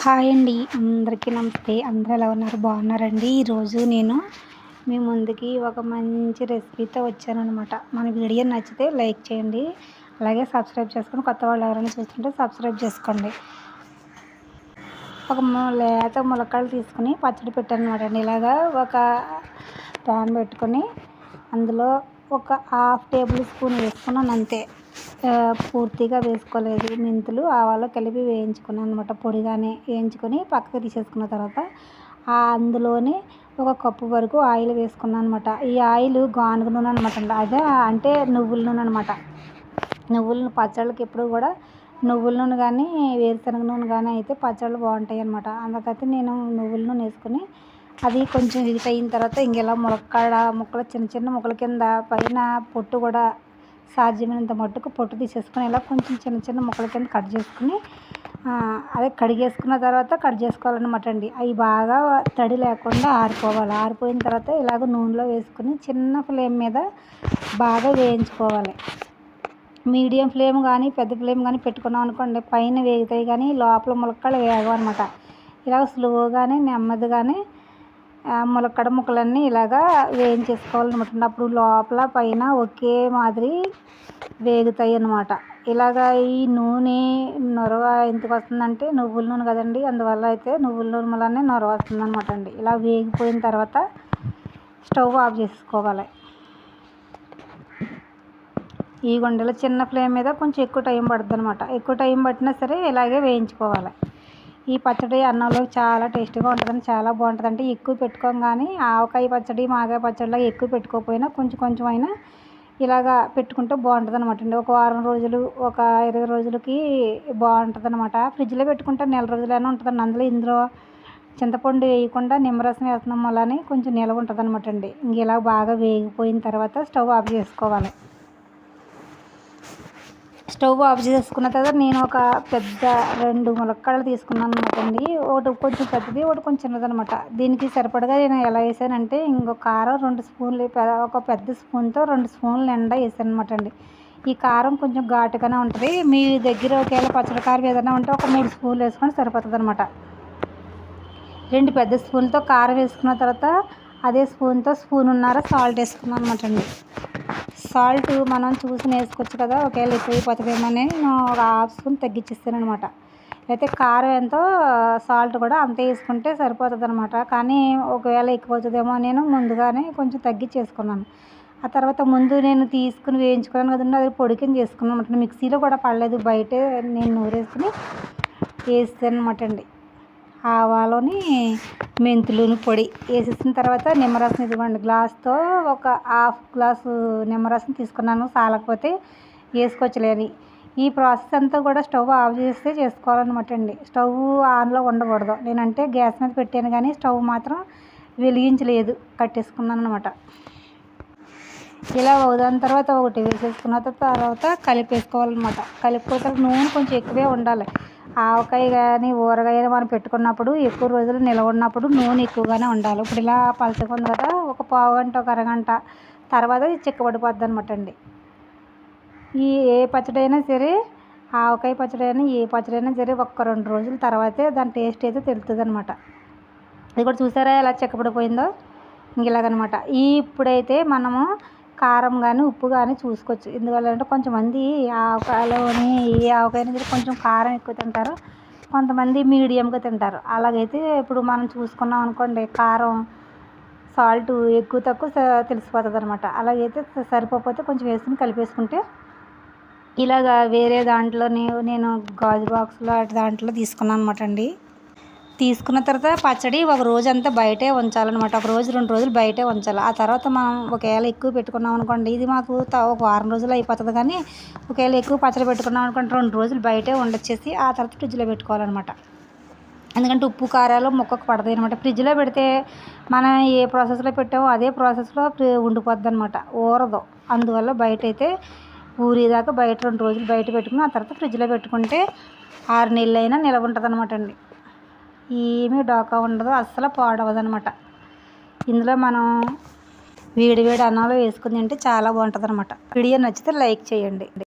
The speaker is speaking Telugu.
హాయ్ అండి. అందరికీ నమస్తే. అందరూ ఎలా ఉన్నారు? బాగున్నారండి. ఈరోజు నేను మీ ముందుకి ఒక మంచి రెసిపీతో వచ్చానమాట మన వీడియో నచ్చితే లైక్ చేయండి. అలాగే సబ్స్క్రైబ్ చేసుకొని కొత్త వాళ్ళు ఎవరైనా చూస్తుంటే సబ్స్క్రైబ్ చేసుకోండి. ఒక లేత ములక్కాయలు తీసుకుని పచ్చడి పెట్టాను అనమాట అండి. ఇలాగా ఒక ప్యాన్ పెట్టుకొని అందులో ఒక హాఫ్ టేబుల్ స్పూన్ వేసుకున్నాను అంతే. పూర్తిగా వేసుకోలేదు. మెంతులు ఆవాలు కలిపి వేయించుకున్నాను అనమాట పొడిగానే వేయించుకొని పక్కకు తీసేసుకున్న తర్వాత అందులోనే ఒక కప్పు వరకు ఆయిల్ వేసుకున్నాను అనమాట ఈ ఆయిల్ గానుగ నూనె అనమాట అదే అంటే నువ్వుల నూనె అనమాట నువ్వుల పచ్చళ్ళకి ఎప్పుడు కూడా నువ్వుల నూనె కానీ వేరుశనగ నూనె కానీ అయితే పచ్చళ్ళు బాగుంటాయి అనమాట అందుకైతే నేను నువ్వుల నూనె వేసుకుని అది కొంచెం హీట్ అయిన తర్వాత ఇంకెలా ములక్కాడ ముక్కలు చిన్న చిన్న ముక్కల కింద పైన పొట్టు కూడా సాధ్యమైనంత మట్టుకు పొట్టు తీసేసుకుని ఇలా కొంచెం చిన్న చిన్న ముక్కల కింద కట్ చేసుకుని అదే కడిగేసుకున్న తర్వాత కట్ చేసుకోవాలన్నమాట అండి. అవి బాగా తడి లేకుండా ఆరిపోవాలి. ఆరిపోయిన తర్వాత ఇలాగ నూనెలో వేసుకుని చిన్న ఫ్లేమ్ మీద బాగా వేయించుకోవాలి. మీడియం ఫ్లేమ్ కానీ పెద్ద ఫ్లేమ్ కానీ పెట్టుకున్నాం అనుకోండి పైన వేగుతాయి కానీ లోపల ములక్కాడ వేగవు అనమాట ఇలా స్లోగానే నెమ్మదిగానే ములక్కడ ముక్కలన్నీ ఇలాగా వేయించేసుకోవాలన్నమాట. అప్పుడు లోపల పైన ఒకే మాదిరి వేగుతాయి అన్నమాట ఇలాగా ఈ నూనె నొరవ ఎందుకు వస్తుందంటే నువ్వుల నూనె కదండి. అందువల్ల అయితే నువ్వుల నూనె వల్లనే నొరవ వస్తుందన్నమాట అండి. ఇలా వేగిపోయిన తర్వాత స్టవ్ ఆఫ్ చేసుకోవాలి. ఈ గుండెలో చిన్న ఫ్లేమ్ మీద కొంచెం ఎక్కువ టైం పడుతుంది అనమాట ఎక్కువ టైం పట్టినా సరే ఇలాగే వేయించుకోవాలి. ఈ పచ్చడి అన్నంలో చాలా టేస్టీగా ఉంటుందని చాలా బాగుంటుంది అంటే ఎక్కువ పెట్టుకోం కానీ ఆవకాయ పచ్చడి మాగాయ పచ్చడిలో ఎక్కువ పెట్టుకోకపోయినా కొంచెం కొంచెం అయినా ఇలాగా పెట్టుకుంటే బాగుంటుంది అనమాట అండి. ఒక వారం రోజులు ఒక ఇరవై రోజులకి బాగుంటుంది అనమాట ఫ్రిడ్జ్లో పెట్టుకుంటే నెల రోజులైనా ఉంటుందండి. అందులో ఇందులో చింతపండు వేయకుండా నిమ్మరసం వేస్తున్నాం వల్లనే కొంచెం నిలవ ఉంటుంది అనమాట అండి. ఇంక ఇలా బాగా వేగిపోయిన తర్వాత స్టవ్ ఆఫ్ చేసుకోవాలి. స్టవ్ ఆఫ్ చేసుకున్న తర్వాత నేను ఒక పెద్ద రెండు ములక్కాడలు తీసుకున్నాను అనమాట అండి ఒకటి కొంచెం పెద్దది ఒకటి కొంచెం చిన్నది అనమాట దీనికి సరిపడగా నేను ఎలా వేసానంటే ఇంకో కారం రెండు స్పూన్లు ఒక పెద్ద స్పూన్తో రెండు స్పూన్లు నిండా వేసాను అనమాట అండి. ఈ కారం కొంచెం ఘాటుగానే ఉంటుంది. మీ దగ్గర ఒకవేళ పచ్చడి కారం ఏదైనా ఉంటే ఒక మూడు స్పూన్లు వేసుకొని సరిపోతుంది అనమాట రెండు పెద్ద స్పూన్లతో కారం వేసుకున్న తర్వాత అదే స్పూన్తో స్పూన్ ఉన్నారా సాల్ట్ వేసుకున్నాను అనమాట అండి. సాల్ట్ మనం చూసి వేసుకోవచ్చు కదా ఒకవేళ ఎక్కువైపోతుందేమో అని నేను ఒక హాఫ్ స్పూన్ తగ్గించేస్తాను అనమాట అయితే కారం ఎంతో సాల్ట్ కూడా అంతే వేసుకుంటే సరిపోతుంది అనమాట కానీ ఒకవేళ ఎక్కువ అవుతుందేమో నేను ముందుగానే కొంచెం తగ్గించేసుకున్నాను. ఆ తర్వాత ముందు నేను తీసుకుని వేయించుకున్నాను కదండి అది పొడికిని చేసుకున్నాను అనమాట మిక్సీలో కూడా పడలేదు బయటే నేను నూరేసుకుని వేస్తాను అనమాట అండి. ఆవాలోని మెంతులను పొడి వేసేసిన తర్వాత నిమ్మరసం ఇదిగోండి. గ్లాస్తో ఒక హాఫ్ గ్లాసు నిమ్మరసం తీసుకున్నాను. సాలకపోతే వేసుకోవచ్చులేని. ఈ ప్రాసెస్ అంతా కూడా స్టవ్ ఆఫ్ చేస్తే చేసుకోవాలన్నమాట అండి. స్టవ్ ఆన్లో ఉండకూడదు. నేనంటే గ్యాస్ మీద పెట్టాను కానీ స్టవ్ మాత్రం వెలిగించలేదు. కట్టేసుకున్నాను అనమాట ఇలా వదిన తర్వాత ఒకటి వేసేసుకున్న తర్వాత కలిపేసుకోవాలన్నమాట. కలిపిపోతే నూనె కొంచెం ఎక్కువే ఉండాలి. ఆవకాయ కానీ ఊరగాయ మనం పెట్టుకున్నప్పుడు ఎక్కువ రోజులు నిలవ ఉన్నప్పుడు నూనె ఎక్కువగానే ఉండాలి. ఇప్పుడు ఇలా పలుచుకుంది కదా ఒక పావు గంట ఒక అరగంట తర్వాత ఇది చిక్కబడిపోద్ది అనమాట అండి. ఈ ఏ పచ్చడైనా సరే ఆవకాయ పచ్చడైనా ఏ పచ్చడైనా సరే ఒక్క రెండు రోజుల తర్వాతే దాని టేస్ట్ అయితే తెలుస్తుంది అనమాట ఇది కూడా చూసారా ఎలా చిక్కబడిపోయిందో? ఇలాగనమాట ఇప్పుడైతే మనము కారం కానీ ఉప్పు కానీ చూసుకోవచ్చు. ఎందువల్ల అంటే కొంచెంమంది ఆవకాయలోని ఏ ఆవకాయ కొంచెం కారం ఎక్కువ తింటారు. కొంతమంది మీడియంగా తింటారు. అలాగైతే ఇప్పుడు మనం చూసుకున్నాం అనుకోండి కారం సాల్ట్ ఎక్కువ తక్కువ తెలిసిపోతుంది అనమాట అలాగైతే సరిపోతే కొంచెం వేసుకుని కలిపేసుకుంటే ఇలాగా వేరే దాంట్లో నేను గాజు బాక్స్లో దాంట్లో తీసుకున్నాను అనమాట అండి. తీసుకున్న తర్వాత పచ్చడి ఒక రోజు అంతా బయటే ఉంచాలన్నమాట ఒక రోజు రెండు రోజులు బయటే ఉంచాలి ఆ తర్వాత మనం ఒకవేళ ఎక్కువ పెట్టుకున్నాం అనుకోండి ఇది మాకు ఒక వారం రోజులు అయిపోతుంది కానీ ఒకవేళ ఎక్కువ పచ్చడి పెట్టుకున్నాం అనుకోండి రెండు రోజులు బయటే ఉండొచ్చేసి ఆ తర్వాత ఫ్రిడ్జ్లో పెట్టుకోవాలన్నమాట. ఎందుకంటే ఉప్పు కారాలు ముక్కకు పడతాయి అనమాట ఫ్రిడ్జ్లో పెడితే మనం ఏ ప్రాసెస్లో పెట్టామో అదే ప్రాసెస్లో ఉండిపోద్ది అనమాట ఊరదు. అందువల్ల బయట అయితే ఊరేదాకా బయట రెండు రోజులు బయట పెట్టుకుని ఆ తర్వాత ఫ్రిడ్జ్లో పెట్టుకుంటే ఆరు నెలలైనా నిలవ ఉంటుంది అనమాట అండి. ఏమీ డోకా ఉండదు అస్సలు పాడవదనమాట. ఇందులో మనం వేడి వేడి అన్నంలో వేసుకుని తింటే చాలా బాగుంటుంది అనమాట వీడియో నచ్చితే లైక్ చేయండి.